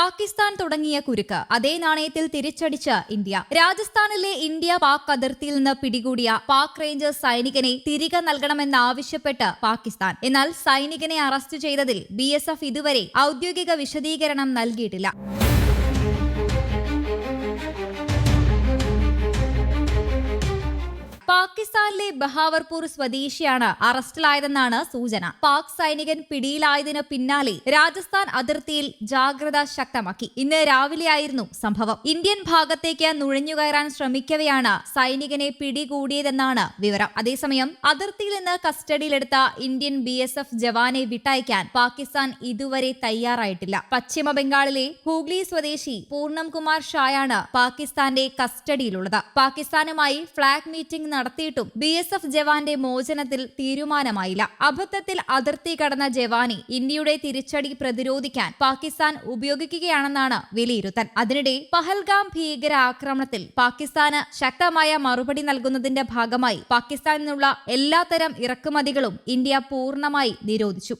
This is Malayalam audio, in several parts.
പാകിസ്ഥാൻ തുടങ്ങിയ കുരുക്ക് അതേ നാണയത്തിൽ തിരിച്ചടിച്ച ഇന്ത്യ. രാജസ്ഥാനിലെ ഇന്ത്യ പാക് അതിർത്തിയിൽ നിന്ന് പിടികൂടിയ പാക് റേഞ്ചേഴ്സ് സൈനികനെ തിരികെ നൽകണമെന്നാവശ്യപ്പെട്ട് പാകിസ്ഥാൻ. എന്നാൽ സൈനികനെ അറസ്റ്റ് ചെയ്തതിൽ ബി ഇതുവരെ ഔദ്യോഗിക വിശദീകരണം നൽകിയിട്ടില്ല. ബഹാവർപൂർ സ്വദേശിയാണ് അറസ്റ്റിലായതെന്നാണ് സൂചന. പാക് സൈനികൻ പിടിയിലായതിന് പിന്നാലെ രാജസ്ഥാൻ അതിർത്തിയിൽ ജാഗ്രത ശക്തമാക്കി. ഇന്ന് രാവിലെയായിരുന്നു സംഭവം. ഇന്ത്യൻ ഭാഗത്തേക്ക് നുഴഞ്ഞുകയറാൻ ശ്രമിക്കവെയാണ് സൈനികനെ പിടികൂടിയതെന്നാണ് വിവരം. അതേസമയം അതിർത്തിയിൽ നിന്ന് കസ്റ്റഡിയിലെടുത്ത ഇന്ത്യൻ ബി എസ് എഫ് ജവാനെ വിട്ടയക്കാൻ പാകിസ്ഥാൻ ഇതുവരെ തയ്യാറായിട്ടില്ല. പശ്ചിമ ബംഗാളിലെ ഹൂഗ്ലി സ്വദേശി പൂർണം കുമാർ ഷായാണ് പാകിസ്ഥാന്റെ കസ്റ്റഡിയിലുള്ളത്. പാകിസ്ഥാനുമായി ഫ്ളാഗ് മീറ്റിംഗ് നടത്തിയിട്ടും ബി എസ് എഫ് ജവാന്റെ മോചനത്തിൽ തീരുമാനമായില്ല. അബദ്ധത്തിൽ അതിർത്തി കടന്ന ജവാനെ ഇന്ത്യയുടെ തിരിച്ചടി പ്രതിരോധിക്കാൻ പാകിസ്ഥാൻ ഉപയോഗിക്കുകയാണെന്നാണ് വിലയിരുത്തൽ. അതിനിടെ പഹൽഗാം ഭീകരാക്രമണത്തിൽ പാകിസ്ഥാന് ശക്തമായ മറുപടി നൽകുന്നതിന്റെ ഭാഗമായി പാകിസ്ഥാനിൽ നിന്നുള്ള എല്ലാത്തരം ഇറക്കുമതികളും ഇന്ത്യ പൂർണമായി നിരോധിച്ചു.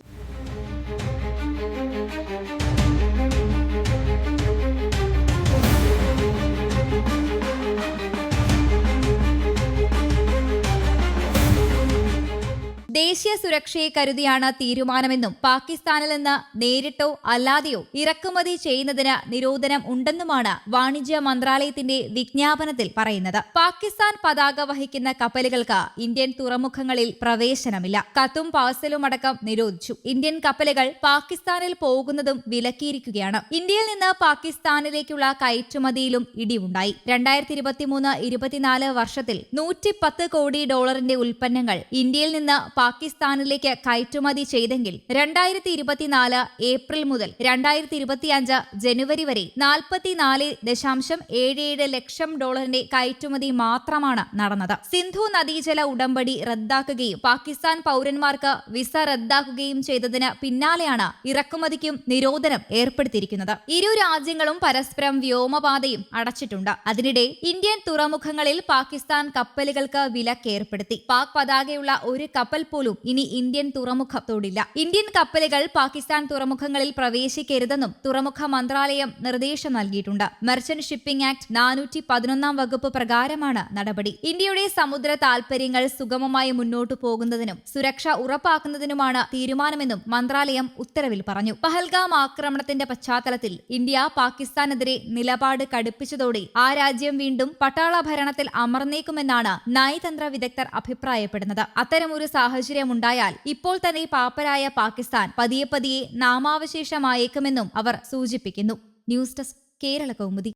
ദേശീയ സുരക്ഷയെ കരുതിയാണ് തീരുമാനമെന്നും പാകിസ്ഥാനിൽ നിന്ന് നേരിട്ടോ അല്ലാതെയോ ഇറക്കുമതി ചെയ്യുന്നതിന് നിരോധനം ഉണ്ടെന്നുമാണ് വാണിജ്യ മന്ത്രാലയത്തിന്റെ വിജ്ഞാപനത്തിൽ പറയുന്നത്. പാകിസ്ഥാൻ പതാക വഹിക്കുന്ന കപ്പലുകൾക്ക് ഇന്ത്യൻ തുറമുഖങ്ങളിൽ പ്രവേശനമില്ല. കത്തും പാഴ്സലും അടക്കം നിരോധിച്ചു. ഇന്ത്യൻ കപ്പലുകൾ പാകിസ്ഥാനിൽ പോകുന്നതും വിലക്കിയിരിക്കുകയാണ്. ഇന്ത്യയിൽ നിന്ന് പാകിസ്ഥാനിലേക്കുള്ള കയറ്റുമതിയിലും ഇടിവുണ്ടായി. രണ്ടായിരത്തി ഇരുപത്തിമൂന്ന് ഇരുപത്തിനാല് വർഷത്തിൽ നൂറ്റി പത്ത് കോടി ഡോളറിന്റെ ഉൽപ്പന്നങ്ങൾ ഇന്ത്യയിൽ നിന്ന് പാകിസ്ഥാനിലേക്ക് കയറ്റുമതി ചെയ്തെങ്കിൽ രണ്ടായിരത്തി ഇരുപത്തിനാല് ഏപ്രിൽ മുതൽ രണ്ടായിരത്തി ഇരുപത്തിയഞ്ച് ജനുവരി വരെ നാൽപ്പത്തിനാല് ദശാംശം ഏഴ് ഏഴ് ലക്ഷം ഡോളറിന്റെ കയറ്റുമതി മാത്രമാണ് നടന്നത്. സിന്ധു നദീജല ഉടമ്പടി റദ്ദാക്കുകയും പാകിസ്ഥാൻ പൗരന്മാർക്ക് വിസ റദ്ദാക്കുകയും ചെയ്തതിന് പിന്നാലെയാണ് ഇറക്കുമതിക്കും നിരോധനം ഏർപ്പെടുത്തിയിരിക്കുന്നത്. ഇരു രാജ്യങ്ങളും പരസ്പരം വ്യോമപാതയും അടച്ചിട്ടുണ്ട്. അതിനിടെ ഇന്ത്യൻ തുറമുഖങ്ങളിൽ പാകിസ്ഥാൻ കപ്പലുകൾക്ക് വിലക്കേർപ്പെടുത്തി. പാക് പതാകയുള്ള ഒരു കപ്പൽ പോലും ഇനി ഇന്ത്യൻ തുറമുഖം തുറമുഖത്തോടില്ല. ഇന്ത്യൻ കപ്പലുകൾ പാകിസ്ഥാൻ തുറമുഖങ്ങളിൽ പ്രവേശിക്കരുതെന്നും തുറമുഖ മന്ത്രാലയം നിർദ്ദേശം നൽകിയിട്ടുണ്ട്. മെർച്ചന്റ് ഷിപ്പിംഗ് ആക്ട് നാനൂറ്റി പതിനൊന്നാം വകുപ്പ് പ്രകാരമാണ് നടപടി. ഇന്ത്യയുടെ സമുദ്ര താൽപര്യങ്ങൾ സുഗമമായി മുന്നോട്ടു പോകുന്നതിനും സുരക്ഷ ഉറപ്പാക്കുന്നതിനുമാണ് തീരുമാനമെന്നും മന്ത്രാലയം ഉത്തരവിൽ പറഞ്ഞു. പഹൽഗാം ആക്രമണത്തിന്റെ പശ്ചാത്തലത്തിൽ ഇന്ത്യ പാകിസ്ഥാനെതിരെ നിലപാട് കടുപ്പിച്ചതോടെ ആ രാജ്യം വീണ്ടും പട്ടാള ഭരണത്തിൽ അമർന്നേക്കുമെന്നാണ് നയതന്ത്ര വിദഗ്ധർ അഭിപ്രായപ്പെടുന്നത്. അത്തരമൊരു സാഹചര്യമുണ്ടായാൽ ഇപ്പോൾ തന്നെ പാപ്പരായ പാകിസ്ഥാൻ പതിയെ പതിയെ നാമാവശേഷമായേക്കുമെന്നും അവർ സൂചിപ്പിക്കുന്നു. News desk Kerala Kaumudi.